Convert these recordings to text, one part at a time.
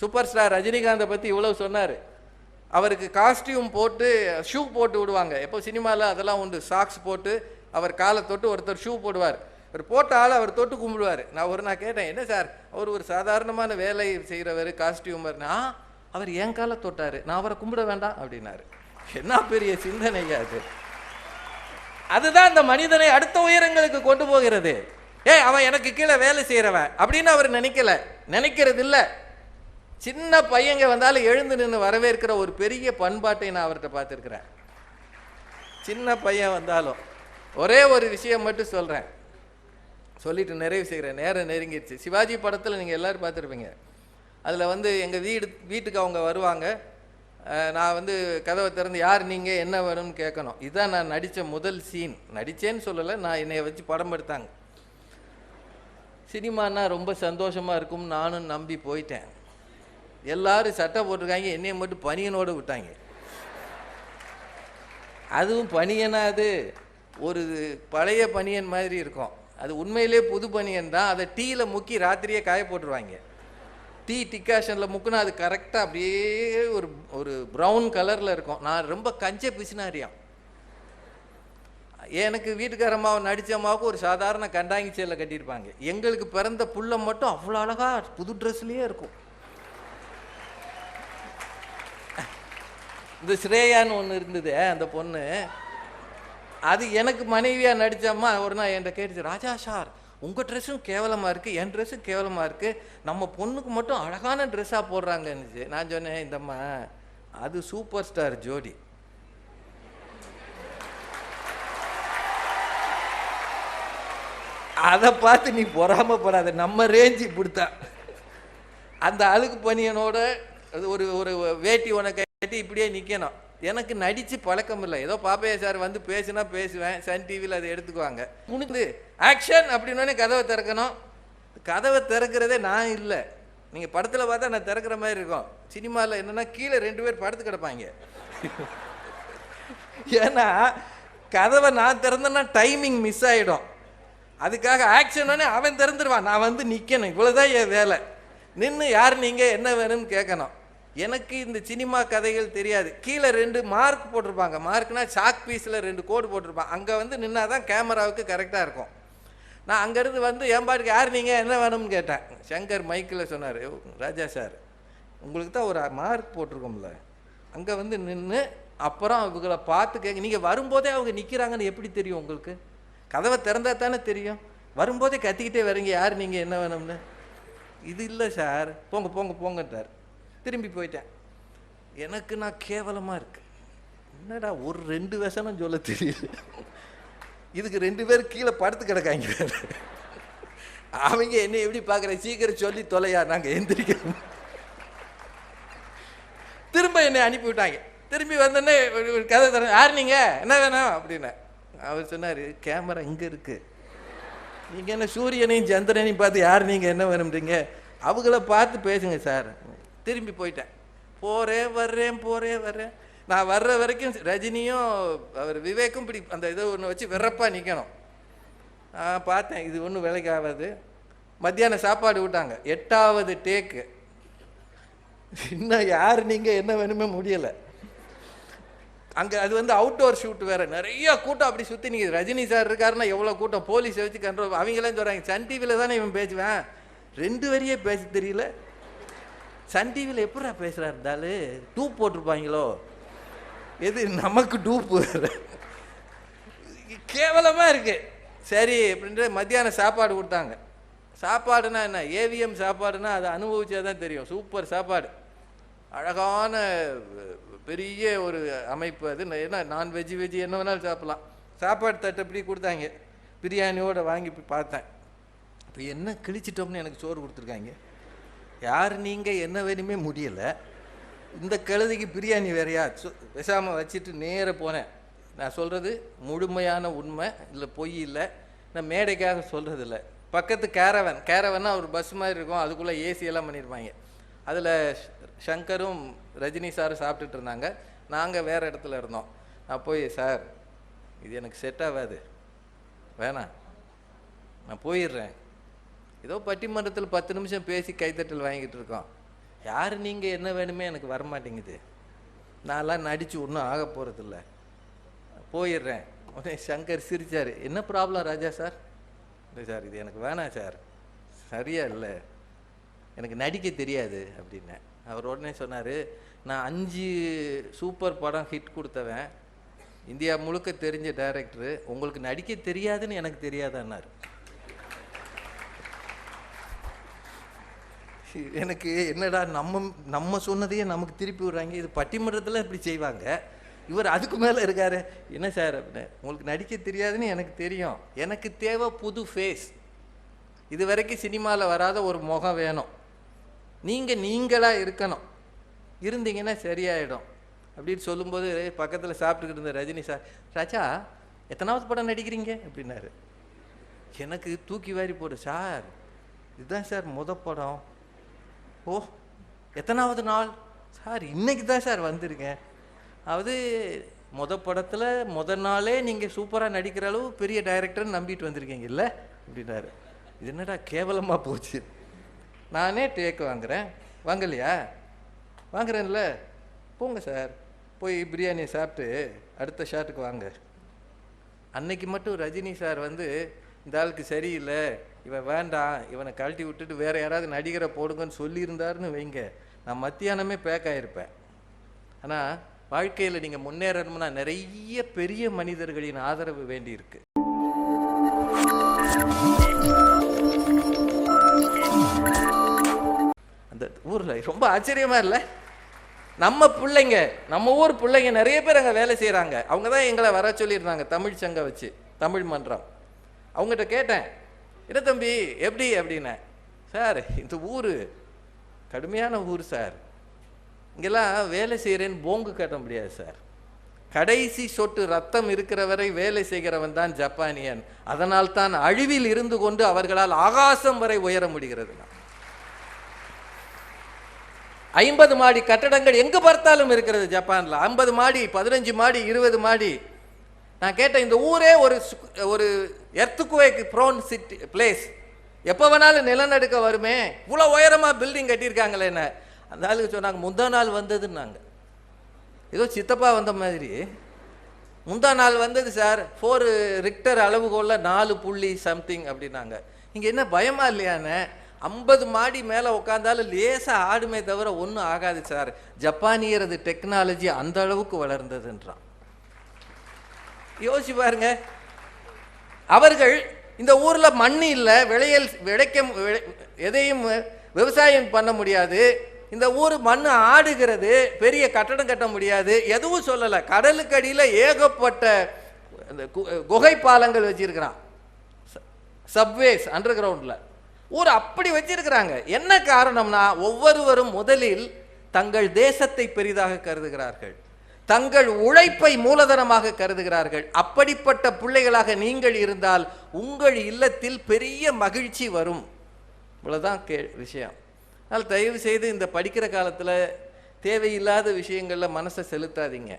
Super star ரஜினிகாந்தை பற்றி இவ்வளோ சொன்னார். அவருக்கு காஸ்டியூம் போட்டு ஷூ போட்டு விடுவாங்க. எப்போ சினிமாவில் அதெல்லாம் உண்டு. சாக்ஸ் போட்டு அவர் காலை தொட்டு ஒருத்தர் ஷூ போடுவார். அவர் போட்ட ஆள் அவர் தொட்டு கும்பிடுவார். நான் ஒரு நான் கேட்டேன் என்ன சார்? அவர் ஒரு சாதாரணமான வேலை செய்கிறவர் காஸ்டியூமர்னா அவர் என் காலை தொட்டார். நான் அவரை கும்பிட வேண்டாம் அப்படின்னாரு. என்ன பெரிய சிந்தனையா அது. அதுதான் அந்த மனிதனை அடுத்த உயரங்களுக்கு கொண்டு போகிறது. ஏய் அவன் எனக்கு கீழே வேலை செய்கிறவன் அப்படின்னு அவர் நினைக்கல. நினைக்கிறது இல்லை சின்ன பையங்க வந்தாலும் எழுந்து நின்று வரவேற்கிற ஒரு பெரிய பண்பாட்டை நான் அவர்கிட்ட பார்த்துருக்குறேன். சின்ன பையன் வந்தாலும் ஒரே ஒரு விஷயம் மட்டும் சொல்கிறேன் சொல்லிட்டு நிறைவு செய்கிறேன். நேரம் நெருங்கிடுச்சு. சிவாஜி படத்தில் நீங்கள் எல்லோரும் பார்த்துருப்பீங்க. அதில் வந்து எங்கள் வீடு வீட்டுக்கு அவங்க வருவாங்க. நான் வந்து கதவை திறந்து யார் நீங்கள் என்ன வேணும்னு கேட்கணும். இதுதான் நான் நடித்த முதல் சீன் நடித்தேன்னு சொல்லலை நான் என்னை வச்சு படம் எடுத்தாங்க. சினிமானா ரொம்ப சந்தோஷமாக இருக்கும்னு நானும் நம்பி போயிட்டேன். எல்லாரும் சட்டை போட்டிருக்காங்க என்னையை மட்டும் பனியனோடு விட்டாங்க. அதுவும் பனியனா அது? ஒரு பழைய பனியன் மாதிரி இருக்கும். அது உண்மையிலே புது பனியன் தான். அதை டீயில் முக்கி ராத்திரியே காய போட்டுருவாங்க. டீ டிக்காஷனில் முக்குனா அது கரெக்டாக அப்படியே ஒரு ஒரு ப்ரௌன் கலரில் இருக்கும். நான் ரொம்ப கஞ்ச பிசினாரியாம். எனக்கு வீட்டுக்காரம்மாவை நடிச்ச அம்மாவுக்கு ஒரு சாதாரண கண்டாங்கி சேலை கட்டியிருப்பாங்க. எங்களுக்கு பிறந்த புள்ள மட்டும் அவ்வளோ அழகா புது ட்ரெஸ்லேயே இருக்கும். இந்த ஸ்ரேயான்னு ஒன்று இருந்தது அந்த பொண்ணு. அது எனக்கு மனைவியாக நடித்தம்மா ஒரு நாள் என்கிட்ட கேட்டுச்சு ராஜா சார் உங்கள் ட்ரெஸ்ஸும் கேவலமாக இருக்குது என் ட்ரெஸ்ஸும் கேவலமாக இருக்குது நம்ம பொண்ணுக்கு மட்டும் அழகான ட்ரெஸ்ஸாக போடுறாங்கன்னுச்சு. நான் சொன்னேன் இந்தம்மா அது சூப்பர் ஸ்டார் ஜோடி. அதை பார்த்து நீ பொறாமப்படாத நம்ம ரேஞ்சு இப்படித்தான். அந்த அழுக்கு பனியனோட அது ஒரு ஒரு வேட்டி உனக்கு கட்டி இப்படியே நிற்கணும் எனக்கு நடித்து பழக்கம் இல்லை. ஏதோ பாப்பையா சார் வந்து பேசுனா பேசுவேன். சன் டிவியில் அதை எடுத்துக்குவாங்க. முடிந்து ஆக்ஷன் அப்படின்னோடனே கதவை திறக்கணும். கதவை திறக்கிறதே நான் இல்லை. நீங்கள் படத்தில் பார்த்தா நான் திறக்கிற மாதிரி இருக்கும். சினிமாவில் என்னென்னா கீழே ரெண்டு பேர் படுத்து கிடப்பாங்க. ஏன்னா கதவை நான் திறந்தேன்னா டைமிங் மிஸ் ஆகிடும் அதுக்காக ஆக்ஷனோடனே அவன் திறந்துருவான். நான் வந்து நிற்கணும் இவ்வளோதான் என் வேலை. நின்று யார் நீங்கள் என்ன வேணும்னு கேட்கணும். எனக்கு இந்த சினிமா கதைகள் தெரியாது. கீழே ரெண்டு மார்க் போட்டிருப்பாங்க. மார்க்னா சாக் பீஸில் ரெண்டு கோடு போட்டிருப்பான் அங்கே வந்து நின்னா தான் கேமராவுக்கு கரெக்டாக இருக்கும். நான் அங்கேருந்து வந்து என் பாட்டுக்கு யார் நீங்கள் என்ன வேணும்னு கேட்டேன். சங்கர் மைக்கில் சொன்னார். ராஜா சார் உங்களுக்கு தான் ஒரு மார்க் போட்டிருக்கோம்ல. அங்கே வந்து நின்று அப்புறம் அவங்கள பார்த்து கேட்க நீங்கள் வரும்போதே அவங்க நிற்கிறாங்கன்னு எப்படி தெரியும் உங்களுக்கு? கதவை திறந்தா தானே தெரியும். வரும்போதே கத்திக்கிட்டே வரீங்க. யார் நீங்கள் என்ன வேணும்னு? இது இல்லை சார். போங்க போங்க போங்கட்டார் திரும்பி போயிட்டேன். எனக்கு நான் கேவலமாக இருக்கு. என்னடா ஒரு ரெண்டு வசனம் சொல்ல தெரியுது. இதுக்கு ரெண்டு பேர் கீழே படுத்து கிடக்காங்க. அவங்க என்ன எப்படி பார்க்குற? சீக்கிரம் சொல்லி தொலையா? நாங்கள் எந்திரிக்கணும் திரும்ப என்னை அனுப்பி விட்டாங்க. திரும்பி வந்தோடனே கதை தர யார் நீங்கள் என்ன வேணும்? அப்படின்னு. அவர் சொன்னார் கேமரா இங்கே இருக்குது நீங்கள் என்ன சூரியனையும் சந்திரனையும் பார்த்து யார் நீங்கள் என்ன வேணும்ன்றீங்க? அவங்கள பார்த்து பேசுங்க சார். திரும்பி போயிட்டேன். போகிறேன் வர்றேன் போகிறேன் வர்றேன் நான் வர்ற வரைக்கும் ரஜினியும் அவர் விவேக்கும் இப்படி அந்த இதை ஒன்று வச்சு வெறப்பாக நிற்கணும் நான் பார்த்தேன் இது ஒன்றும் வேலைக்கு ஆகாது. மத்தியானம் சாப்பாடு விட்டாங்க எட்டாவது டேக்கு இன்னும் யார் நீங்கள் என்ன வேணுமே முடியலை. அங்கே அது வந்து அவுட்டோர் ஷூட் வேறு. நிறைய கூட்டம் அப்படி சுற்றி நீங்கள் ரஜினி சார் இருக்காருன்னா எவ்வளோ கூட்டம்? போலீஸை வச்சு கண்ட்ரோல் அவங்களாம் சொல்கிறாங்க சன் டிவியில் தானே இவன் பேசுவேன். ரெண்டு வரியே பேச தெரியல. சன் டிவியில் எப்படா பேசுகிறா இருந்தாலும் டூப் போட்டிருப்பாங்களோ? எது நமக்கு டூப்பு கேவலமாக இருக்குது சரி அப்படின்ட்டு மத்தியானம் சாப்பாடு கொடுத்தாங்க. சாப்பாடுனா என்ன? ஏவிஎம் சாப்பாடுனா அதை அனுபவிச்சா தான் தெரியும். சூப்பர் சாப்பாடு. அழகான பெரிய ஒரு அமைப்பு அது. என்ன நான்வெஜ் வெஜ் என்ன வேணாலும் சாப்பிட்லாம். சாப்பாடு தட்டு அப்படி கொடுத்தாங்க. பிரியாணியோடு வாங்கி போய் பார்த்தேன். இப்போ என்ன கிழிச்சிட்டோம்னு எனக்கு சோறு கொடுத்துருக்காங்க. யார் நீங்கள் என்ன வேணுமே முடியலை. இந்த கழுதைக்கு பிரியாணி வேறையா? பேசாமல் வச்சுட்டு நேர போனேன். நான் சொல்கிறது முழுமையான உண்மை இல்லை பொய் இல்லை. நான் மேடைக்காக சொல்கிறது இல்லை. பக்கத்து கேரவன் கேரவன்னா ஒரு பஸ் மாதிரி இருக்கும். அதுக்குள்ளே ஏசியெல்லாம் பண்ணியிருப்பாங்க அதில் சங்கரும் ரஜினி சாரும் சாப்பிட்டுட்டு இருந்தாங்க. நாங்கள் வேறு இடத்துல இருந்தோம். நான் போய் சார் இது எனக்கு செட் ஆகாது. வேணாம். நான் போயிடுறேன். ஏதோ பட்டிமன்றத்தில் பத்து நிமிஷம் பேசி கைத்தட்டல் வாங்கிட்டு இருக்கோம். யார் நீங்கள் என்ன வேணுமே எனக்கு வரமாட்டேங்குது. நான்லாம் நடித்து ஒன்றும் ஆக போகிறதில்ல போயிடுறேன். உடனே சங்கர் சிரிச்சார். என்ன ப்ராப்ளம் ராஜா சார் இல்லை சார் இது எனக்கு வேணாம் சார் சரியா இல்லை. எனக்கு நடிக்க தெரியாது அப்படின்னேன். அவர் உடனே சொன்னார் நான் அஞ்சு சூப்பர் படம் ஹிட் கொடுத்தவன். இந்தியா முழுக்க தெரிஞ்ச டைரக்டரு உங்களுக்கு நடிக்க தெரியாதுன்னு எனக்கு தெரியாதான்னார். எனக்கு என்னடா நம்ம நம்ம சொன்னதையே நமக்கு திருப்பி விடுறாங்க. இது பட்டிமன்றத்தில் இப்படி செய்வாங்க. இவர் அதுக்கு மேலே இருக்கார். என்ன சார் அப்படின்னு. உங்களுக்கு நடிக்க தெரியாதுன்னு எனக்கு தெரியும். எனக்கு தேவை புது ஃபேஸ் இது வரைக்கும் சினிமாவில் வராத ஒரு முகம் வேணும். நீங்கள் நீங்களாக இருக்கணும். இருந்தீங்கன்னா சரியாயிடும். அப்படின்னு சொல்லும்போது பக்கத்தில் சாப்பிட்டுக்கிட்டு இருந்த ரஜினி சார் ராஜா எத்தனாவது படம் நடிக்கிறீங்க? அப்படின்னாரு. எனக்கு தூக்கி வாரி போடு சார். இதுதான் சார் முத படம். ஓ எத்தனாவது நாள்? சார் இன்னைக்கு தான் சார் வந்திருக்கேன். அதாவது மொத படத்தில் மொத நாளே நீங்கள் சூப்பராக நடிக்கிற அளவு பெரிய டைரக்டர்னு நம்பிட்டு வந்திருக்கீங்க இல்லை? அப்படின்னாரு. இது என்னடா கேவலமாக போச்சு? நானே டேக் வாங்குறேன். வாங்கலையா? வாங்குறேன்ல. போங்க சார். போய் பிரியாணியை சாப்பிட்டு அடுத்த ஷாட்டுக்கு வாங்க. அன்னைக்கு மட்டும் ரஜினி சார் வந்து இந்த ஆளுக்கு சரியில்லை இவன் வேண்டாம் இவனை கழட்டி விட்டுட்டு வேற யாராவது நடிகரை போடுங்கன்னு சொல்லியிருந்தாருன்னு வைங்க. நான் மத்தியானமே பேக் ஆகிருப்பேன் ஆனால் வாழ்க்கையில் நீங்கள் முன்னேறணும்னா நிறைய பெரிய மனிதர்களின் ஆதரவு வேண்டியிருக்கு. அந்த ஊரில் ரொம்ப ஆச்சரியமாக இல்லை? நம்ம பிள்ளைங்க நம்ம ஊர் பிள்ளைங்க நிறைய பேர் அங்கே வேலை செய்கிறாங்க அவங்க தான் எங்களை வர சொல்லியிருந்தாங்க தமிழ் சங்கம் வச்சு தமிழ் மன்றம். அவங்ககிட்ட கேட்டேன் என்ன தம்பி எப்படி? அப்படின்னேன் சார் இந்த ஊர் கடுமையான ஊர் சார். இங்கெல்லாம் வேலை செய்கிறேன்னு போங்கு கட்ட முடியாது சார். கடைசி சொட்டு ரத்தம் இருக்கிற வரை வேலை செய்கிறவன் தான் ஜப்பானியன். அதனால் தான் அழிவில் இருந்து கொண்டு அவர்களால் ஆகாசம் வரை உயர முடிகிறது. ஐம்பது மாடி கட்டடங்கள் எங்கே பார்த்தாலும் இருக்கிறது ஜப்பானில். ஐம்பது மாடி பதினஞ்சு மாடி இருபது மாடி. நான் கேட்டேன் இந்த ஊரே ஒரு ஒரு எர்த்துக்குவேக்கு ப்ரோன் சிட்டி பிளேஸ் எப்போ வேணாலும் நிலநடுக்க வருமே? இவ்வளோ உயரமாக பில்டிங் கட்டியிருக்காங்களே என்ன? அந்த ஆளுக்கு சொன்னாங்க முந்தா நாள் வந்ததுன்னாங்க. ஏதோ சித்தப்பா வந்த மாதிரி. முந்தா நாள் வந்தது சார் ஃபோர் ரிக்டர் அளவுகோலில் நாலு புள்ளி சம்திங் அப்படின்னாங்க. இங்கே என்ன பயமா இல்லையானே ஐம்பது மாடி மேலே உட்காந்தாலும் லேசாக ஆடுமே தவிர ஒன்றும் ஆகாது சார் ஜப்பானியரது டெக்னாலஜி அந்த அளவுக்கு வளர்ந்ததுன்றான். யோசிச்சு பாருங்கள் அவர்கள் இந்த ஊரில் மண் இல்லை விளையல் விளைக்க எதையும் விவசாயம் பண்ண முடியாது. இந்த ஊர் மண் ஆடுகிறது பெரிய கட்டடம் கட்ட முடியாது. எதுவும் சொல்லலை. கடலுக்கு அடியில் ஏகப்பட்ட கு- குகை பாலங்கள் வச்சிருக்கிறான். சப்வேஸ் அண்டர் கிரவுண்டில் ஊர் அப்படி வச்சிருக்கிறாங்க. என்ன காரணம்னா ஒவ்வொருவரும் முதலில் தங்கள் தேசத்தை பெரிதாக கருதுகிறார்கள். தங்கள் உழைப்பை மூலதனமாக கருதுகிறார்கள். அப்படிப்பட்ட பிள்ளைகளாக நீங்கள் இருந்தால் உங்கள் இல்லத்தில் பெரிய மகிழ்ச்சி வரும். இவ்வளோதான் கே விஷயம். அதனால் தயவு செய்து இந்த படிக்கிற காலத்தில் தேவையில்லாத விஷயங்களில் மனசை செலுத்தாதீங்க.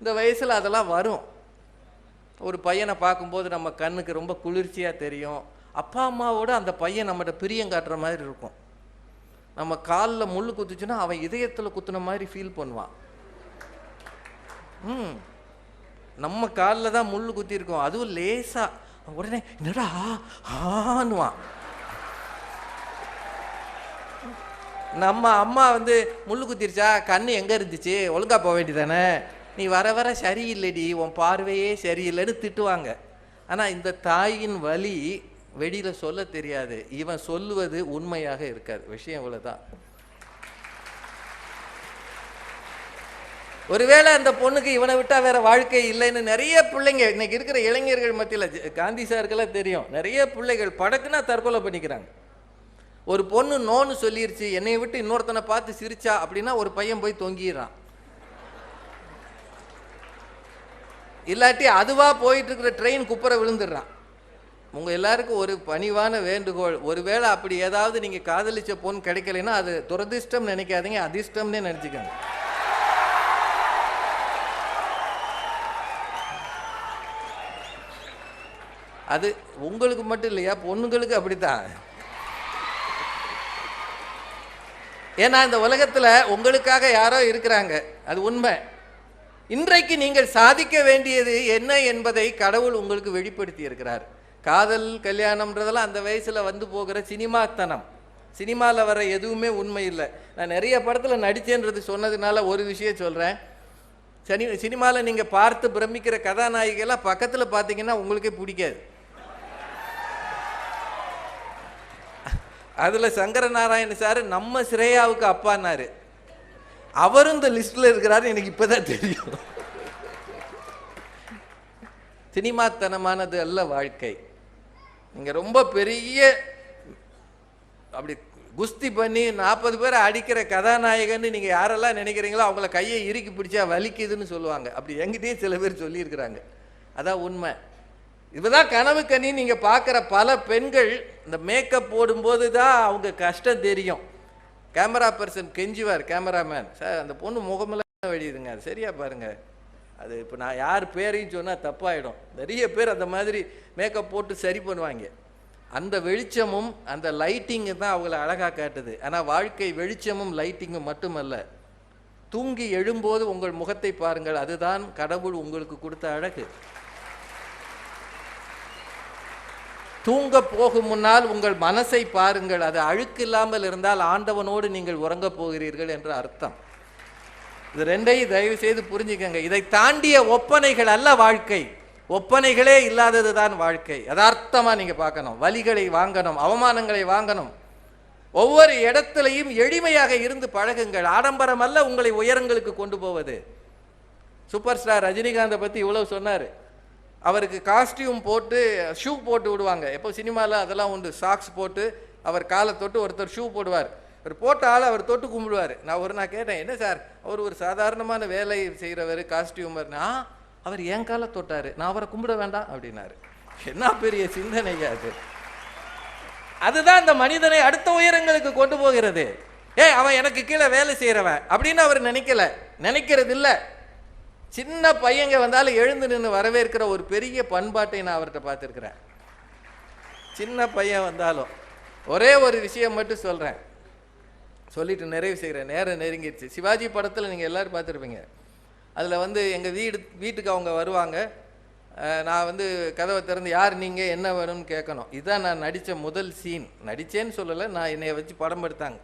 இந்த வயசில் அதெல்லாம் வரும். ஒரு பையனை பார்க்கும்போது நம்ம கண்ணுக்கு ரொம்ப குளிர்ச்சியாக தெரியும். அப்பா அம்மாவோட அந்த பையன் நம்மகிட்ட பிரியம் காட்டுற மாதிரி இருக்கும். நம்ம காலில் முள் குத்துச்சுன்னா அவன் இதயத்தில் குத்துன மாதிரி ஃபீல் பண்ணுவான். ம். நம்ம காலில் தான் முள் குத்திருக்கோம் அதுவும் லேசாக உடனே என்னடா? ஆன்னுவான் நம்ம அம்மா வந்து முள் குத்திருச்சா? கண் எங்கே இருந்துச்சு? ஒழுங்காக போக வேண்டியதானே? நீ வர வர சரியில்லைடி. உன் பார்வையே சரியில்லைன்னு திட்டுவாங்க. ஆனால் இந்த தாயின் வலி வெளியில் சொல்ல தெரியாது. இவன் சொல்லுவது உண்மையாக இருக்காது. விஷயம் இவ்வளோதான் ஒருவேளை அந்த பொண்ணுக்கு இவனை விட்டால் வேற வாழ்க்கை இல்லைன்னு நிறைய பிள்ளைங்க இன்னைக்கு இருக்கிற இளைஞர்கள் மத்தியில் காந்தி சாருக்கெல்லாம் தெரியும். நிறைய பிள்ளைகள் படக்குன்னா தற்கொலை பண்ணிக்கிறாங்க. ஒரு பொண்ணு நோன்னு சொல்லிருச்சு என்னை விட்டு இன்னொருத்தனை பார்த்து சிரிச்சா அப்படின்னா ஒரு பையன் போய் தொங்கிடுறான். இல்லாட்டி அதுவா போயிட்டு இருக்கிற ட்ரெயின் குப்புற விழுந்துடுறான். உங்க எல்லாருக்கும் ஒரு பணிவான வேண்டுகோள். ஒருவேளை அப்படி ஏதாவது நீங்க காதலிச்ச பொண்ணு கிடைக்கலைன்னா அது துரதிர்ஷ்டம் நினைக்காதீங்க அதிர்ஷ்டம்னே நினைச்சுக்கோங்க. அது உங்களுக்கு மட்டும் இல்லையா? பொண்ணுங்களுக்கு அப்படித்தான். ஏன்னா இந்த உலகத்தில் உங்களுக்காக யாரோ இருக்கிறாங்க. அது உண்மை. இன்றைக்கு நீங்கள் சாதிக்க வேண்டியது என்ன என்பதை கடவுள் உங்களுக்கு வெளிப்படுத்தி இருக்கிறார் காதல் கல்யாணம்ன்றதெல்லாம் அந்த வயசில் வந்து போகிற சினிமாத்தனம். சினிமாவில் வர எதுவுமே உண்மை இல்லை. நான் நிறைய படத்தில் நடித்தேன்றது சொன்னதுனால ஒரு விஷயம் சொல்கிறேன் சனி சினிமாவில் நீங்கள் பார்த்து பிரமிக்கிற கதாநாயகிகள்லாம் பக்கத்தில் பார்த்தீங்கன்னா உங்களுக்கே பிடிக்காது. அதில் சங்கரநாராயண சார் நம்ம ஸ்ரேயாவுக்கு அப்பான்னாரு. அவரும் இந்த லிஸ்ட்டில் இருக்கிறாரு எனக்கு இப்போ தான் தெரியும். சினிமாத்தனமானது அல்ல வாழ்க்கை. நீங்கள் ரொம்ப பெரிய அப்படி குஸ்தி பண்ணி நாற்பது பேரை அடிக்கிற கதாநாயகன்னு நீங்கள் யாரெல்லாம் நினைக்கிறீங்களோ அவங்கள கையை இறுக்கி பிடிச்சா வலிக்குதுன்னு சொல்லுவாங்க. அப்படி எங்கிட்டயும் சில பேர் சொல்லியிருக்கிறாங்க. அதான் உண்மை. இதுதான் கனவு கனி. நீங்கள் பார்க்குற பல பெண்கள் இந்த மேக்கப் போடும்போது தான் அவங்க கஷ்டம் தெரியும். கேமரா பர்சன் கெஞ்சுவார் கேமராமேன் சார் அந்த பொண்ணு முகமெல்லாம் வழியுதுங்க அது சரியா பாருங்கள் அது இப்போ நான் யார் பேரையும் சொன்னால் தப்பாயிடும். நிறைய பேர் அந்த மாதிரி மேக்கப் போட்டு சரி பண்ணுவாங்க. அந்த வெளிச்சமும் அந்த லைட்டிங்கு தான் அவங்கள அழகாக காட்டுது. ஆனால் வாழ்க்கை வெளிச்சமும் லைட்டிங்கும் மட்டுமல்ல. தூங்கி எழும்போது உங்கள் முகத்தை பாருங்கள். அதுதான் கடவுள் உங்களுக்கு கொடுத்த அழகு. தூங்க போகும் முன்னால் உங்கள் மனசை பாருங்கள். அது அழுக்கு இல்லாமல் இருந்தால் ஆண்டவனோடு நீங்கள் உறங்கப் போகிறீர்கள் என்ற அர்த்தம். இது ரெண்டையும் தயவு செய்து புரிஞ்சுக்கங்க. இதை தாண்டிய ஒப்பனைகள் அல்ல வாழ்க்கை. ஒப்பனைகளே இல்லாதது தான் வாழ்க்கை. யதார்த்தமாக நீங்கள் பார்க்கணும். வலிகளை வாங்கணும். அவமானங்களை வாங்கணும். ஒவ்வொரு இடத்துலையும் எளிமையாக இருந்து பழகுங்கள். ஆடம்பரம் அல்ல உங்களை உயரங்களுக்கு கொண்டு போவது. சூப்பர் ஸ்டார் ரஜினிகாந்தை பற்றி இவ்வளவு சொன்னார். அவருக்கு காஸ்டியூம் போட்டு ஷூ போட்டு விடுவாங்க. எப்போ சினிமாவில் அதெல்லாம் உண்டு. சாக்ஸ் போட்டு அவர் காலை தொட்டு ஒருத்தர் ஷூ போடுவார். அவர் போட்ட ஆள் அவர் தொட்டு கும்பிடுவார். நான் ஒரு நான் கேட்டேன் என்ன சார்? அவர் ஒரு சாதாரணமான வேலை செய்கிறவர் காஸ்டியூமர்னா அவர் என் காலை தொட்டார். நான் அவரை கும்பிட வேண்டாம் அப்படின்னாரு. என்ன பெரிய சிந்தனையா அது. அதுதான் அந்த மனிதனை அடுத்த உயரங்களுக்கு கொண்டு போகிறது. ஏ அவன் எனக்கு கீழே வேலை செய்கிறவன் அப்படின்னு அவர் நினைக்கல. நினைக்கிறது இல்லை சின்ன பையங்க வந்தாலும் எழுந்து நின்று வரவேற்கிற ஒரு பெரிய பண்பாட்டை நான் அவர்கிட்ட பார்த்துருக்குறேன். சின்ன பையன் வந்தாலும் ஒரே ஒரு விஷயம் மட்டும் சொல்கிறேன் சொல்லிட்டு நிறைவு செய்கிறேன். நேரம் நெருங்கிடுச்சு. சிவாஜி படத்தில் நீங்கள் எல்லாரும் பார்த்துருப்பீங்க. அதில் வந்து எங்கள் வீடு வீட்டுக்கு அவங்க வருவாங்க. நான் வந்து கதவை திறந்து யார் நீங்கள் என்ன வேணும்னு கேட்கணும். இதுதான் நான் நடித்த முதல் சீன். நடித்தேன்னு சொல்லலை நான் என்னை வச்சு படம் எடுத்தாங்க.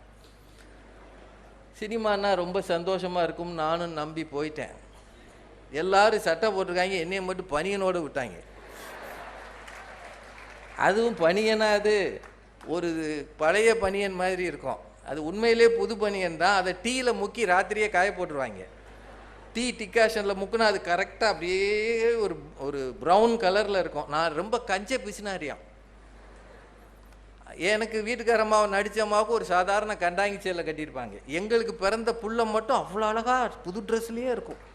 சினிமான்னா ரொம்ப சந்தோஷமாக இருக்கும்னு நானும் நம்பி போயிட்டேன். எல்லாரும் சட்டை போட்டிருக்காங்க என்னையை மட்டும் பனியனோடு விட்டாங்க. அதுவும் பனியனா அது? ஒரு பழைய பனியன் மாதிரி இருக்கும். அது உண்மையிலே புது பனியன் தான். அதை டீயில் முக்கி ராத்திரியே காய போட்டுருவாங்க. டீ டிக்காஷனில் முக்குனா அது கரெக்டாக அப்படியே ஒரு ஒரு ப்ரௌன் கலரில் இருக்கும். நான் ரொம்ப கஞ்ச பிசினாரியாம். எனக்கு வீட்டுக்காரம்மாவை நடித்த அம்மாவுக்கு ஒரு சாதாரண கண்டாங்கி சேலை கட்டியிருப்பாங்க. எங்களுக்கு பிறந்த புள்ள மட்டும் அவ்வளோ அழகா புது ட்ரெஸ்லேயே இருக்கும்.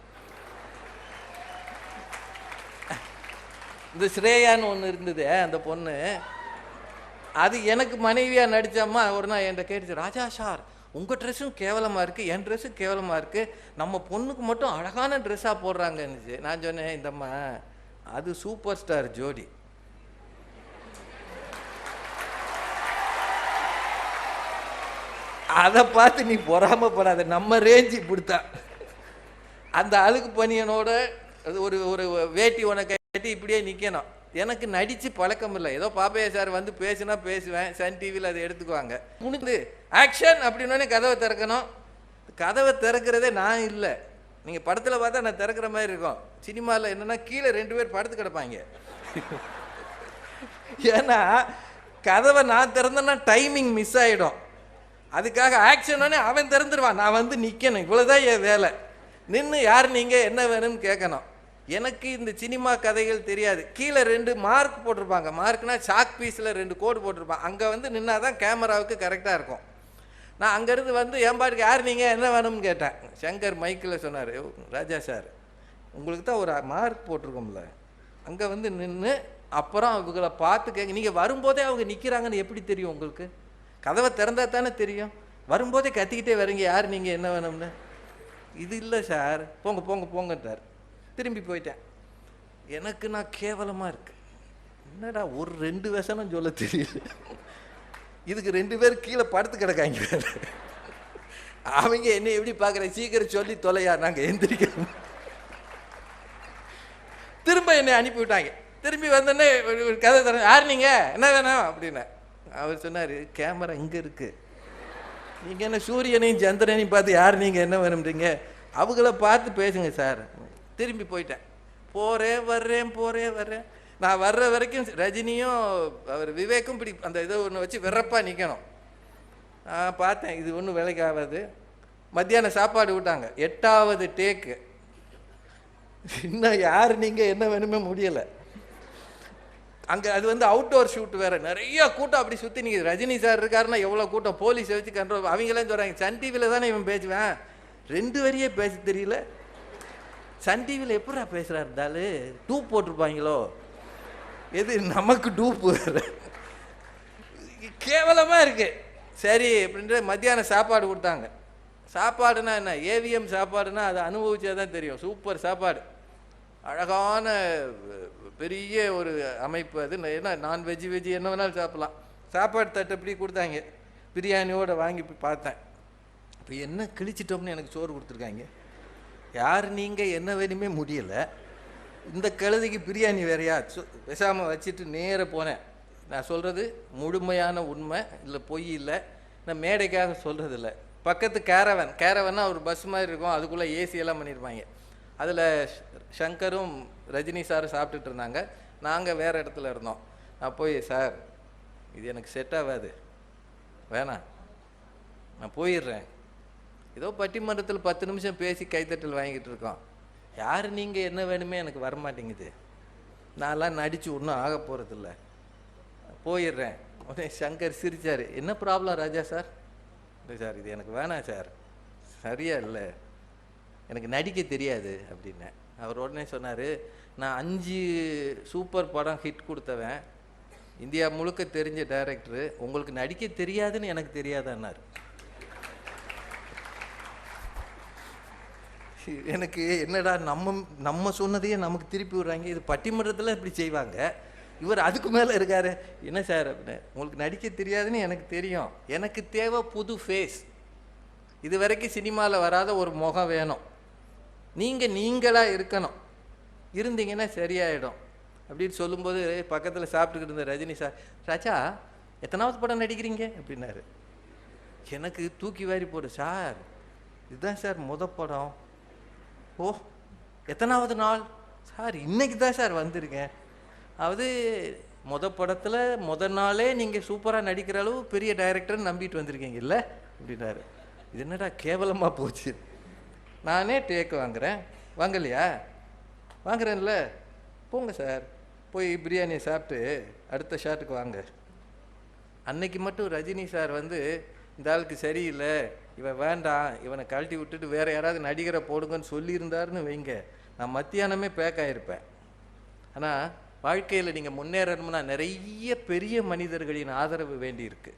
இந்த ஸ்ரேயான்னு ஒன்று இருந்தது அந்த பொண்ணு. அது எனக்கு மனைவியாக நடித்தம்மா ஒரு நாள் என்கிட்ட கேட்டுச்சு ராஜா சார் உங்கள் ட்ரெஸ்ஸும் கேவலமாக இருக்குது என் ட்ரெஸ்ஸும் கேவலமாக இருக்குது நம்ம பொண்ணுக்கு மட்டும் அழகான ட்ரெஸ்ஸாக போடுறாங்கன்னுச்சு. நான் சொன்னேன் இந்தம்மா அது சூப்பர் ஸ்டார் ஜோடி. அதை பார்த்து நீ பொறாமப்படாத நம்ம ரேஞ்சு இப்படித்தான் அந்த அழுக்கு பனியனோட அது ஒரு ஒரு வேட்டி உனக்கு கட்டி இப்படியே நிற்கணும் எனக்கு நடித்து பழக்கம் இல்லை. ஏதோ பாப்பையா சார் வந்து பேசுனா பேசுவேன். சன் டிவியில் அதை எடுத்துக்குவாங்க. முடிந்து ஆக்ஷன் அப்படின்னோடனே கதவை திறக்கணும். கதவை திறக்கிறதே நான் இல்லை. நீங்கள் படத்தில் பார்த்தா நான் திறக்கிற மாதிரி இருக்கும். சினிமாவில் என்னென்னா கீழே ரெண்டு பேர் படுத்து கிடப்பாங்க. ஏன்னா கதவை நான் திறந்தேன்னா டைமிங் மிஸ் ஆகிடும் அதுக்காக ஆக்ஷனோடனே அவன் திறந்துருவான். நான் வந்து நிற்கணும் இவ்வளோதான் என் வேலை. நின்று யார் நீங்கள் என்ன வேணும்னு கேட்கணும். எனக்கு இந்த சினிமா கதைகள் தெரியாது. கீழே ரெண்டு மார்க் போட்டிருப்பாங்க. மார்க்னா சாக் பீஸில் ரெண்டு கோடு போட்டிருப்பாங்க. அங்கே வந்து நின்னா தான் கேமராவுக்கு கரெக்டாக இருக்கும். நான் அங்கேருந்து வந்து என் பாட்டுக்கு யார் நீங்கள் என்ன வேணும்னு கேட்டேன். சங்கர் மைக்கில் சொன்னார். ராஜா சார் உங்களுக்கு தான் ஒரு மார்க் போட்டிருக்கோம்ல. அங்கே வந்து நின்று அப்புறம் இவங்களை பார்த்து கேங்க. நீங்கள் வரும்போதே அவங்க நிற்கிறாங்கன்னு எப்படி தெரியும் உங்களுக்கு? கதவை திறந்தா தானே தெரியும். வரும்போதே கத்திக்கிட்டே வரீங்க. யார் நீங்கள் என்ன வேணும்னு? இது இல்லை சார் போங்க போங்க போங்கன்றார் திரும்பி போயிட்டேன். எனக்கு நான் கேவலமாக இருக்கு. என்னடா ஒரு ரெண்டு வசனம் சொல்ல தெரியல. இதுக்கு ரெண்டு பேர் கீழே படுத்து கிடக்காங்க. அவங்க என்ன எப்படி பார்க்குற சீக்கிரம் சொல்லி தொலையா? நாங்கள் எந்திரிக்கிறோம். திரும்ப என்னை அனுப்பிவிட்டாங்க திரும்பி வந்தோடனே ஒரு கதை தர யார் நீங்கள் என்ன வேணும்? அப்படின்னேன் அவர் சொன்னார் கேமரா இங்கே இருக்கு. நீங்கள் என்ன சூரியனையும் சந்திரனையும் பார்த்து யார் நீங்கள் என்ன வேணும்ன்றீங்க? அவங்கள பார்த்து பேசுங்க சார். திரும்பி போயிட்டேன். போகிறேன் வர்றேன் போகிறேன் வர்றேன் நான் வர்ற வரைக்கும் ரஜினியும் அவர் விவேக்கும் இப்படி அந்த இதை ஒன்று வச்சு விறப்பாக நிற்கணும் நான் பார்த்தேன் இது ஒன்றும் வேலைக்கு ஆகாது. மத்தியானம் சாப்பாடு விட்டாங்க எட்டாவது டேக்கு. இன்னும் யார் நீங்கள் என்ன வேணுமே முடியலை. அங்கே அது வந்து அவுட்டோர் ஷூட் வேறு. நிறைய கூட்டம் அப்படி சுற்றி நிற்குது ரஜினி சார் இருக்காருன்னா எவ்வளோ கூட்டம்? போலீஸை வச்சு கண்ட்ரோல் அவங்களாம் சொல்கிறாங்க சன் டிவியில் தானே இவன் பேசுவேன். ரெண்டு வரியே பேச தெரியல. சன் டிவியில் எப்படா பேசுகிறாரு இருந்தாலு டூப் போட்டிருப்பாங்களோ? எது நமக்கு டூப்பு கேவலமாக இருக்கு. சரி அப்படின்ட்டு மத்தியானம் சாப்பாடு கொடுத்தாங்க. சாப்பாடுனா என்ன? ஏவிஎம் சாப்பாடுனா அதை அனுபவிச்சா தான் தெரியும். சூப்பர் சாப்பாடு. அழகான பெரிய ஒரு அமைப்பு அது. என்ன நான்வெஜ் வெஜ் என்ன வேணாலும் சாப்பிடலாம். சாப்பாடு தட்டு இப்படி கொடுத்தாங்க. பிரியாணியோட வாங்கி போய் பார்த்தேன். இப்போ என்ன கிழிச்சிட்டோம்னு எனக்கு சோறு கொடுத்துருக்காங்க. யார் நீங்கள் என்ன வேணுமே முடியலை. இந்த கழுதைக்கு பிரியாணி வேறையா? பேசாமல் வச்சுட்டு நேராக போனேன். நான் சொல்கிறது முழுமையான உண்மை. இல்லை பொய் இல்லை. நான் மேடைக்காக சொல்கிறது இல்லை. பக்கத்து கேரவன். கேரவன்னா ஒரு பஸ் மாதிரி இருக்கும். அதுக்குள்ளே ஏசியெல்லாம் பண்ணியிருப்பாங்க அதில் சங்கரும் ரஜினி சாரும் சாப்பிட்டுட்டு இருந்தாங்க. நாங்கள் வேறு இடத்துல இருந்தோம். நான் போய் சார் இது எனக்கு செட் ஆகாது. வேணாம். நான் போயிடுறேன். ஏதோ பட்டிமன்றத்தில் பத்து நிமிஷம் பேசி கைத்தட்டல் வாங்கிட்டு இருக்கோம். யார் நீங்கள் என்ன வேணுமே எனக்கு வரமாட்டேங்குது. நான்லாம் நடித்து ஒன்றும் ஆக போகிறதில்ல போயிடுறேன். உடனே சங்கர் சிரிச்சார் என்ன ப்ராப்ளம் ராஜா சார்? இல்லை சார் இது எனக்கு வேணாம் சார். சரியா இல்லை. எனக்கு நடிக்க தெரியாது அப்படின்னேன். அவர் உடனே சொன்னார் நான் அஞ்சு சூப்பர் படம் ஹிட் கொடுத்தவன். இந்தியா முழுக்க தெரிஞ்ச டைரக்டரு. உங்களுக்கு நடிக்க தெரியாதுன்னு எனக்கு தெரியாதான்னார். எனக்கு என்னடா நம்ம நம்ம சொன்னதையே நமக்கு திருப்பி விடுறாங்க. இது பட்டிமன்றத்தில் இப்படி செய்வாங்க. இவர் அதுக்கு மேலே இருக்காரு. என்ன சார் அப்படின்னு. உங்களுக்கு நடிக்க தெரியாதுன்னு எனக்கு தெரியும். எனக்கு தேவை புது ஃபேஸ் இது வரைக்கும் சினிமாவில் வராத ஒரு முகம் வேணும். நீங்கள் நீங்களாக இருக்கணும். இருந்தீங்கன்னா சரியாயிடும். அப்படின்னு சொல்லும்போது பக்கத்தில் சாப்பிட்டுக்கிட்டு இருந்த ரஜினி சார் ராஜா எத்தனாவது படம் நடிக்கிறீங்க? அப்படின்னாரு. எனக்கு தூக்கி வாரி போடு சார் இதுதான் சார் முத படம். ஓ எத்தனாவது நாள்? சார் இன்னைக்கு தான் சார் வந்திருக்கேன். அதாவது முத படத்தில் முத நாளே நீங்கள் சூப்பராக நடிக்கிற அளவு பெரிய டைரக்டர்னு நம்பிட்டு வந்திருக்கீங்க. இல்லை? அப்படின்னாரு. இது என்னடா கேவலமாக போச்சு? நானே டேக் வாங்குறேன். வாங்கலையா? வாங்குறேன்ல. போங்க சார். போய் பிரியாணியை சாப்பிட்டு அடுத்த ஷாட்டுக்கு வாங்க. அன்னைக்கு மட்டும் ரஜினி சார் வந்து இந்த ஆளுக்கு சரியில்லை. இவன் வேண்டாம் இவனை கழட்டி விட்டுட்டு வேற யாராவது நடிகரை போடுங்கன்னு சொல்லியிருந்தாருன்னு வைங்க. நான் மத்தியானமே பேக் ஆகிருப்பேன் ஆனால் வாழ்க்கையில் நீங்கள் முன்னேறணும்னா நிறைய பெரிய மனிதர்களின் ஆதரவு வேண்டியிருக்கு.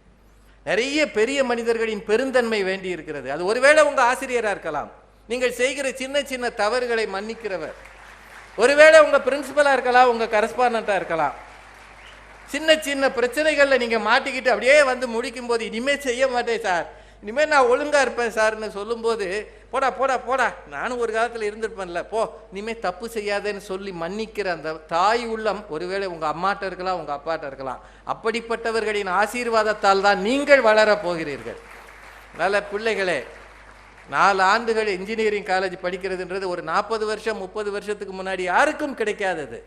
நிறைய பெரிய மனிதர்களின் பெருந்தன்மை வேண்டி இருக்கிறது அது ஒருவேளை உங்கள் ஆசிரியராக இருக்கலாம். நீங்கள் செய்கிற சின்ன சின்ன தவறுகளை மன்னிக்கிறவர். ஒருவேளை உங்கள் பிரின்சிபலாக இருக்கலாம் உங்கள் கரஸ்பாண்டாக இருக்கலாம். சின்ன சின்ன பிரச்சனைகளில் நீங்கள் மாட்டிக்கிட்டு அப்படியே வந்து முடிக்கும் போது இனிமேல் செய்ய மாட்டேன் சார். இனிமேல் நான் ஒழுங்காக இருப்பேன் சார்னு சொல்லும்போது போடா போடா போடா நானும் ஒரு காலத்தில் இருந்திருப்பேன்ல போ இனிமேல் தப்பு செய்யாதேன்னு சொல்லி மன்னிக்கிற அந்த தாய் உள்ளம் ஒருவேளை உங்கள் அம்மாட்ட இருக்கலாம் உங்கள் அப்பாட்ட இருக்கலாம். அப்படிப்பட்டவர்களின் ஆசீர்வாதத்தால் தான் நீங்கள் வளரப் போகிறீர்கள். நல்ல பிள்ளைகளே நாலு ஆண்டுகள் இன்ஜினியரிங் காலேஜ் படிக்கிறதுன்றது ஒரு நாற்பது வருஷம் முப்பது வருஷத்துக்கு முன்னாடி யாருக்கும் கிடைக்காதது.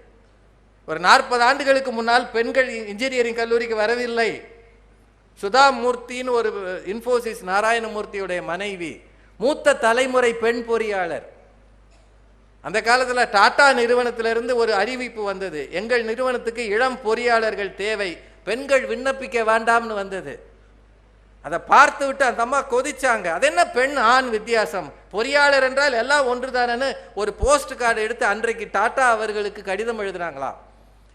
ஒரு நாற்பது ஆண்டுகளுக்கு முன்னால் பெண்கள் இன்ஜினியரிங் கல்லூரிக்கு வரவில்லை. சுதா மூர்த்தின்னு ஒரு இன்ஃபோசிஸ் நாராயணமூர்த்தியுடைய மனைவி மூத்த தலைமுறை பெண் பொறியாளர். அந்த காலத்தில் டாடா நிறுவனத்திலிருந்து ஒரு அறிவிப்பு வந்தது. எங்கள் நிறுவனத்துக்கு இளம் பொறியாளர்கள் தேவை பெண்கள் விண்ணப்பிக்க வேண்டாம்னு வந்தது. அதை பார்த்து விட்டு அந்த அம்மா கொதிச்சாங்க. அது என்ன பெண் ஆண் வித்தியாசம்? பொறியாளர் என்றால் எல்லாம் ஒன்றுதானன்னு ஒரு போஸ்ட் கார்டு எடுத்து அன்றைக்கு டாடா அவர்களுக்கு கடிதம் எழுதுனாங்களாம்.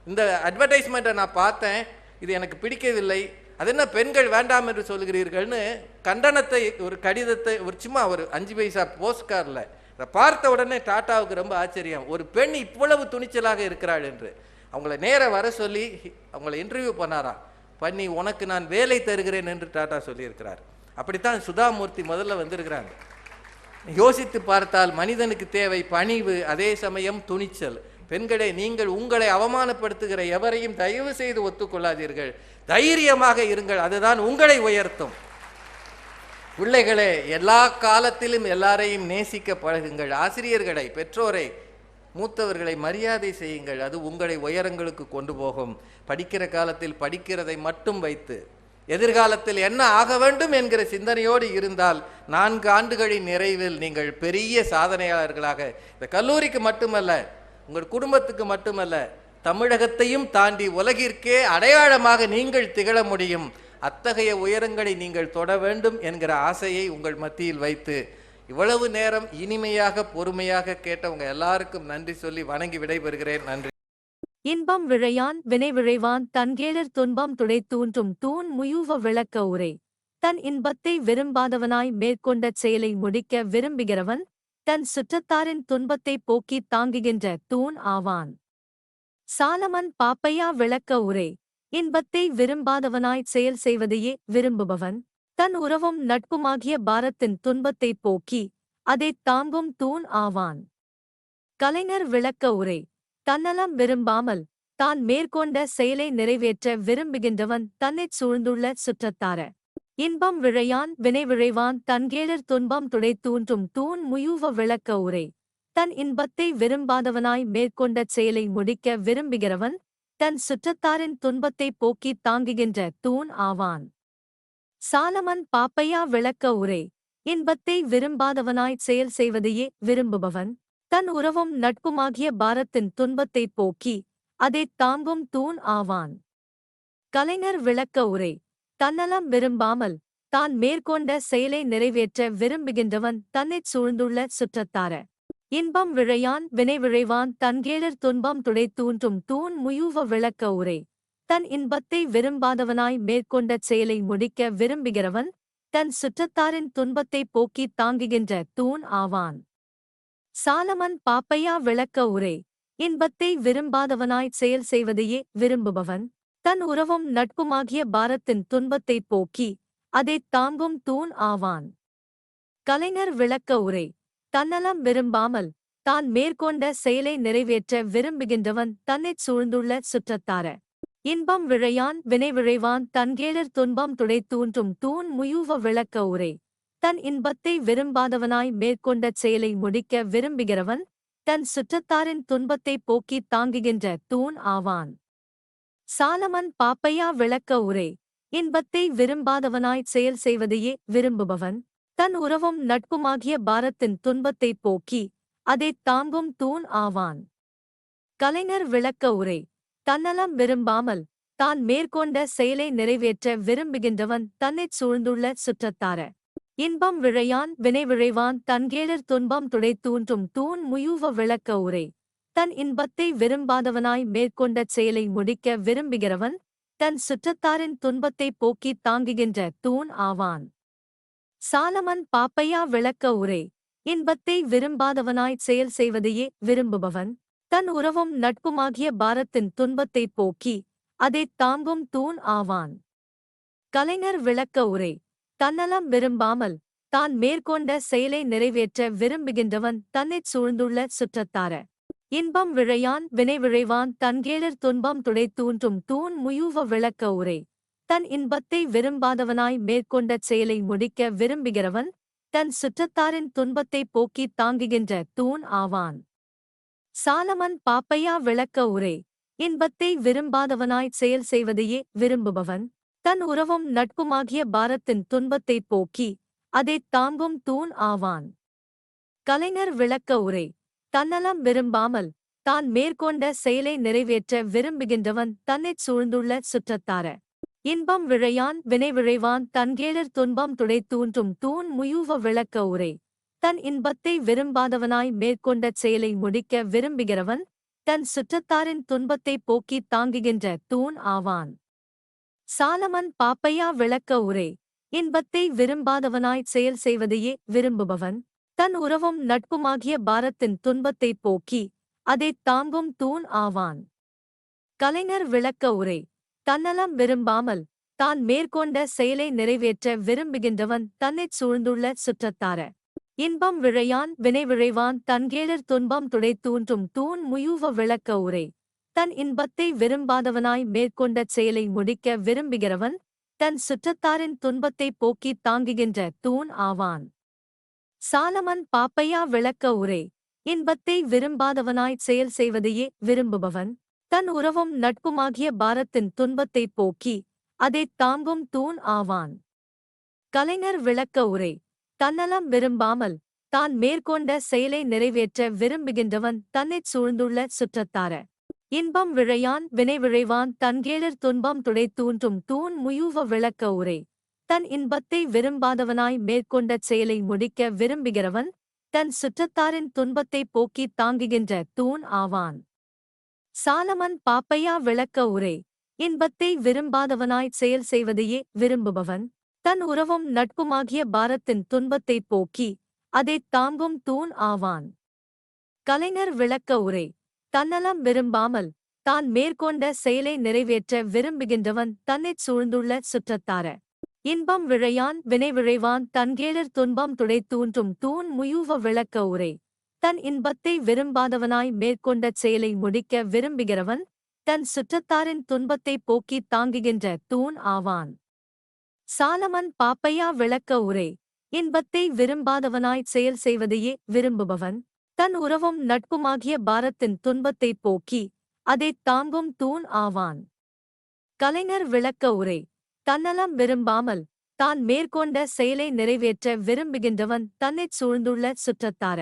இந்த அட்வர்டைஸ்மெண்ட்டை நான் பார்த்தேன். இது எனக்கு பிடிக்கவில்லை. அது என்ன பெண்கள் வேண்டாம் என்று சொல்கிறீர்கள்னு கண்டனத்தை ஒரு கடிதத்தை ஒரு சும்மா ஒரு அஞ்சு பைசா போஸ்ட் கார்டில் அதை பார்த்த உடனே டாட்டாவுக்கு ரொம்ப ஆச்சரியம். ஒரு பெண் இவ்வளவு துணிச்சலாக இருக்கிறாள் என்று. அவங்கள நேராக வர சொல்லி அவங்கள இன்டர்வியூ பண்ணாராம் பண்ணி உனக்கு நான் வேலை தருகிறேன் என்று டாட்டா சொல்லியிருக்கிறார். அப்படித்தான் சுதாமூர்த்தி முதல்ல வந்திருக்கிறாங்க. யோசித்து பார்த்தால் மனிதனுக்கு தேவை பணிவு அதே சமயம் துணிச்சல். பெண்களே நீங்கள் உங்களை அவமானப்படுத்துகிற எவரையும் தயவு செய்து ஒத்துக்கொள்ளாதீர்கள். தைரியமாக இருங்கள் அதுதான் உங்களை உயர்த்தும். பிள்ளைகளே எல்லா காலத்திலும் எல்லாரையும் நேசிக்க பழகுங்கள். ஆசிரியர்களை பெற்றோரை மூத்தவர்களை மரியாதை செய்யுங்கள். அது உங்களை உயரங்களுக்கு கொண்டு போகும். படிக்கிற காலத்தில் படிக்கிறதை மட்டும் வைத்து எதிர்காலத்தில் என்ன ஆக வேண்டும் என்கிற சிந்தனையோடு இருந்தால் நான்கு ஆண்டுகளின் நிறைவில் நீங்கள் பெரிய சாதனையாளர்களாக இந்த கல்லூரிக்கு மட்டுமல்ல உங்கள் குடும்பத்துக்கு மட்டுமல்ல தமிழகத்தையும் தாண்டி உலகிற்கே அடையாளமாக நீங்கள் திகழ முடியும். அத்தகைய உயரங்களை நீங்கள் தொட வேண்டும் என்கிற ஆசையை உங்கள் மத்தியில் வைத்து இவ்வளவு நேரம் இனிமையாக பொறுமையாக கேட்டவங்க எல்லாருக்கும் நன்றி சொல்லி வணங்கி விடைபெறுகிறேன். நன்றி. இன்பம் விழையான் வினை விழைவான் தன்கேழர் துன்பம் துடை தூன்றும் தூண் முயூவ விளக்க உரை. தன் இன்பத்தை விரும்பாதவனாய் மேற்கொண்ட செயலை முடிக்க விரும்புகிறவன் தன் சுற்றத்தாரின் துன்பத்தை போக்கித் தாங்குகின்ற தூண் ஆவான். சாலமன் பாப்பையா விளக்க உரை இன்பத்தை விரும்பாதவனாய் செயல் செய்வதையே விரும்புபவன். தன் உறவும் நட்புமாகிய பாரத்தின் துன்பத்தை போக்கி அதைத் தாங்கும் தூண் ஆவான். கலைஞர் விளக்க உரை தன்னலம் விரும்பாமல் தான் மேற்கொண்ட செயலை நிறைவேற்ற விரும்புகின்றவன் தன்னைச் சூழ்ந்துள்ள சுற்றத்தார. இன்பம் விழையான் வினை விழைவான் தன்கேழர் துன்பம் துடை தூன்றும் தூண் முயூவ விளக்க உரை. தன் இன்பத்தை விரும்பாதவனாய் மேற்கொண்ட செயலை முடிக்க விரும்புகிறவன் தன் சுற்றத்தாரின் துன்பத்தை போக்கி தாங்குகின்ற தூண் ஆவான். சாலமன் பாப்பையா விளக்க உரை. இன்பத்தை விரும்பாதவனாய் செயல் செய்வதையே விரும்புபவன் தன் உறவும் நட்புமாகிய பாரத்தின் துன்பத்தை போக்கி அதைத் தாங்கும் தூண் ஆவான். கலைஞர் விளக்க உரை. தன்னலம் விரும்பாமல் தான் மேற்கொண்ட செயலை நிறைவேற்ற விரும்புகின்றவன் தன்னைச் சூழ்ந்துள்ள சுற்றத்தார. இன்பம் விழையான் வினை விழைவான் தன்கேழர் துன்பம் துடை தூன்றும் தூண் முயூவ விளக்க உரை. தன் இன்பத்தை விரும்பாதவனாய் மேற்கொண்ட செயலை முடிக்க விரும்புகிறவன் தன் சுற்றத்தாரின் துன்பத்தை போக்கி தாங்குகின்ற தூண் ஆவான். சாலமன் பாப்பையா விளக்க உரை. இன்பத்தை விரும்பாதவனாய் செயல் செய்வதையே விரும்புபவன் தன் உறவும் நட்புமாகிய பாரத்தின் துன்பத்தை போக்கி அதைத் தாங்கும் தூண் ஆவான். கலைஞர் விளக்க உரை தன்னலம் விரும்பாமல் தான் மேற்கொண்ட செயலை நிறைவேற்ற விரும்புகின்றவன் தன்னைச் சூழ்ந்துள்ள சுற்றத்தார. இன்பம் விழையான் வினை விழைவான் தன்கேழர் துன்பம் துடை தூன்றும் தூண் முயூவ விளக்க உரை தன் இன்பத்தை விரும்பாதவனாய் மேற்கொண்ட செயலை முடிக்க விரும்புகிறவன் தன் சுற்றத்தாரின் துன்பத்தை போக்கி தாங்குகின்ற தூண் ஆவான். சாலமன் பாப்பையா விளக்க உரை. இன்பத்தை விரும்பாதவனாய் செயல் செய்வதையே விரும்புபவன். தன் உறவும் நட்புமாகிய பாரத்தின் துன்பத்தை போக்கி அதைத் தாங்கும் தூண் ஆவான். கலைஞர் விளக்க உரை. தன்னலம் விரும்பாமல் தான் மேற்கொண்ட செயலை நிறைவேற்ற விரும்புகின்றவன் தன்னைச் சூழ்ந்துள்ள சுற்றத்தார. இன்பம் விழையான் வினை விழைவான் தன்கேழர் துன்பம் துடை தூன்றும் தூண் முயூவ விளக்க உரை. தன் இன்பத்தை விரும்பாதவனாய் மேற்கொண்ட செயலை முடிக்க விரும்புகிறவன் தன் சுற்றத்தாரின் துன்பத்தை போக்கி தாங்குகின்ற தூண் ஆவான். சாலமன் பாப்பையா விளக்க உரை இன்பத்தை விரும்பாதவனாய் செயல் செய்வதையே விரும்புபவன் தன் உறவும் நட்புமாகிய பாரத்தின் துன்பத்தை போக்கி அதைத் தாங்கும் தூண் ஆவான். கலைஞர் விளக்க உரை தன்னலம் விரும்பாமல் தான் மேற்கொண்ட செயலை நிறைவேற்ற விரும்புகின்றவன் தன்னைச் சூழ்ந்துள்ள சுற்றத்தார இன்பம் விழையான் வினை விழைவான் துன்பம் துடை தூன்றும் தூண் முயூவ விளக்க உரை. தன் இன்பத்தை விரும்பாதவனாய் மேற்கொண்ட செயலை முடிக்க விரும்புகிறவன் தன் சுற்றத்தாரின் துன்பத்தை போக்கி தாங்குகின்ற தூண் ஆவான். சாலமன் பாப்பையா விளக்க உரை. இன்பத்தை விரும்பாதவனாய் செயல் செய்வதையே விரும்புபவன் தன் உறவும் நட்புமாகிய பாரத்தின் துன்பத்தை போக்கி அதைத் தாங்கும் தூண் ஆவான். கலைஞர் விளக்க உரை. தன்னலம் விரும்பாமல் தான் மேற்கொண்ட செயலை நிறைவேற்ற விரும்புகின்றவன் தன்னைச் சூழ்ந்துள்ள சுற்றத்தார. இன்பம் விழையான் வினை விழைவான் தன்கேழர் துன்பம் துடை தூன்றும் தூண் முயூவ விளக்க உரை. தன் இன்பத்தை விரும்பாதவனாய் மேற்கொண்ட செயலை முடிக்க விரும்புகிறவன் தன் சுற்றத்தாரின் துன்பத்தை போக்கி தாங்குகின்ற தூண் ஆவான். சாலமன் பாப்பையா விளக்க உரை. இன்பத்தை விரும்பாதவனாய் செயல் செய்வதையே விரும்புபவன் தன் உறவும் நட்புமாகிய பாரத்தின் துன்பத்தை போக்கி அதைத் தாங்கும் தூண் ஆவான். கலைஞர் விளக்க உரை தன்னலம் விரும்பாமல் தான் மேற்கொண்ட செயலை நிறைவேற்ற விரும்புகின்றவன் தன்னைச் சூழ்ந்துள்ள சுற்றத்தார. இன்பம் விழையான் வினை விழைவான் தன்கேளர் துன்பம் துடைத்தூன்றும் தூண் முயூவ விளக்க உரை. தன் இன்பத்தை விரும்பாதவனாய் மேற்கொண்ட செயலை முடிக்க விரும்புகிறவன் தன் சுற்றத்தாரின் துன்பத்தை போக்கி தாங்குகின்ற தூண் ஆவான். சாலமன் பாப்பையா விளக்க உரை. இன்பத்தை விரும்பாதவனாய் செயல் செய்வதையே விரும்புபவன். தன் உறவும் நட்புமாகிய பாரத்தின் துன்பத்தைப் போக்கி அதைத் தாங்கும் தூண் ஆவான். கலைஞர் விளக்க உரை. தன்னலம் விரும்பாமல் தான் மேற்கொண்ட செயலை நிறைவேற்ற விரும்புகின்றவன் தன்னைச் சூழ்ந்துள்ள சுற்றத்தார. இன்பம் விழையான் வினை விழைவான் தன்கேளர் துன்பம் துடைத்தூன்றும் தூண் முயூவ விளக்க உரை. தன் இன்பத்தை விரும்பாதவனாய் மேற்கொண்ட செயலை முடிக்க விரும்புகிறவன் தன் சுற்றத்தாரின் துன்பத்தை போக்கி தாங்குகின்ற தூண் ஆவான். சாலமன் பாப்பையா விளக்க உரை இன்பத்தை விரும்பாதவனாய் செயல் செய்வதையே விரும்புபவன் தன் உறவும் நட்புமாகிய பாரத்தின் துன்பத்தைப் போக்கி அதைத் தாங்கும் தூண் ஆவான். கலைஞர் விளக்க உரை தன்னலம் விரும்பாமல் தான் மேற்கொண்ட செயலை நிறைவேற்ற விரும்புகின்றவன் தன்னைச் சூழ்ந்துள்ள சுற்றத்தார. இன்பம் விழையான் வினை விழைவான் தன்கேளர் துன்பம் துடைத்தூன்றும் தூண் முயூவ விளக்க உரை. தன் இன்பத்தை விரும்பாதவனாய் மேற்கொண்ட செயலை முடிக்க விரும்புகிறவன் தன் சுற்றத்தாரின் துன்பத்தைப் போக்கி தாங்குகின்ற தூண் ஆவான். சாலமன் பாப்பையா விளக்க உரை. இன்பத்தை விரும்பாதவனாய் செயல் செய்வதையே விரும்புபவன் தன் உறவும் நட்புமாகிய பாரத்தின் துன்பத்தைப் போக்கி அதைத் தாங்கும் தூண் ஆவான். கலைஞர் விளக்க உரை. தன்னலம் விரும்பாமல் தான் மேற்கொண்ட செயலை நிறைவேற்ற விரும்புகின்றவன் தன்னைச் சூழ்ந்துள்ள சுற்றத்தார.